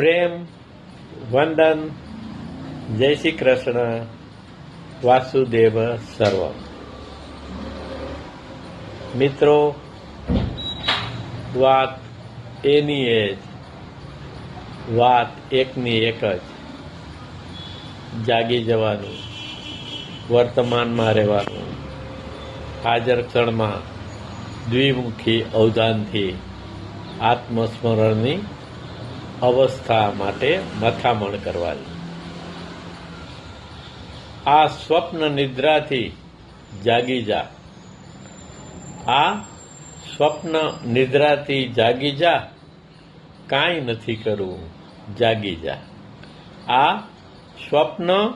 પ્રેમ, વંદન, જય શ્રી કૃષ્ણ, વાસુદેવ સર્વ. મિત્રો, વાત એની એ જ વાત એકની એક જ. જાગી જવાનું, વર્તમાનમાં રહેવાનું. હાજર ક્ષણમાં દ્વિમુખી અવધાનથી આત્મસ્મરણની અવસ્થા માટે મથામણ કરવાની. આ સ્વપ્ન નિદ્રાથી જાગી જા. આ સ્વપ્ન નિદ્રાથી જાગી જા. કાંઈ નથી કરવું. જાગી જા. આ સ્વપ્ન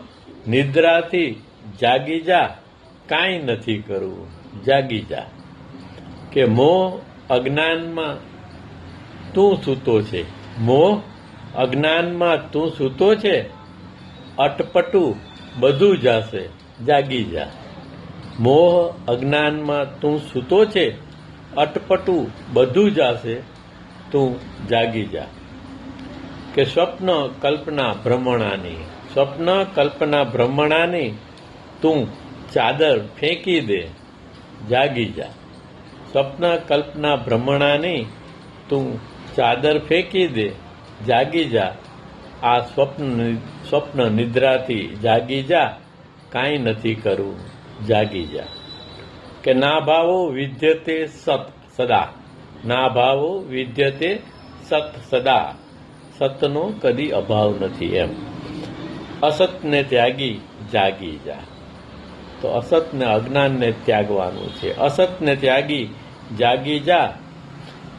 નિદ્રાથી જાગી જા. કાંઈ નથી કરવું. જાગી જા. કે મો અજ્ઞાનમાં તું સૂતો છે. મોહ અજ્ઞાનમાં તું સૂતો છે, અટપટું બધું જાશે, જાગી જા. મોહ અજ્ઞાનમાં તું સૂતો છે, અટપટું બધું જાશે, તું જાગી જા. કે સ્વપ્ન કલ્પના ભ્રમણાની, સ્વપ્ન કલ્પના ભ્રમણાની તું ચાદર ફેંકી દે, જાગી જા. સ્વપ્ન કલ્પના ભ્રમણાની તું ચાદર ફેંકી દે, જાગી જા. આ સ્વપ્ન સ્વપ્ન નિદ્રાથી જાગી જા. કાંઈ નથી કરવું જાગી જા. કે ના ભાવો વિદ્યતે સત સદા. ના ભાવો વિદ્યતે સત સદા. સતનો કદી અભાવ નથી એમ. અસતને ત્યાગી, જાગી જા. તો અસતને અજ્ઞાનને ત્યાગવાનું છે. અસતને ત્યાગી, જાગી જા.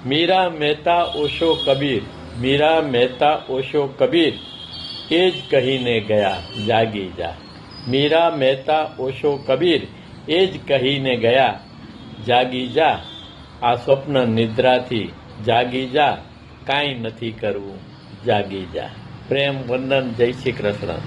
મીરા મહેતા ઓશો કબીર મીરા મહેતા ઓશો કબીર એ જ કહીને ગયા જાગી જા મીરા મહેતા ઓશો કબીર એ જ કહીને ગયા જાગી જા આ સ્વપ્ન નિદ્રાથી જાગી જા કાંઈ નથી કરવું જાગી જા પ્રેમ વંદન જય શ્રી કૃષ્ણ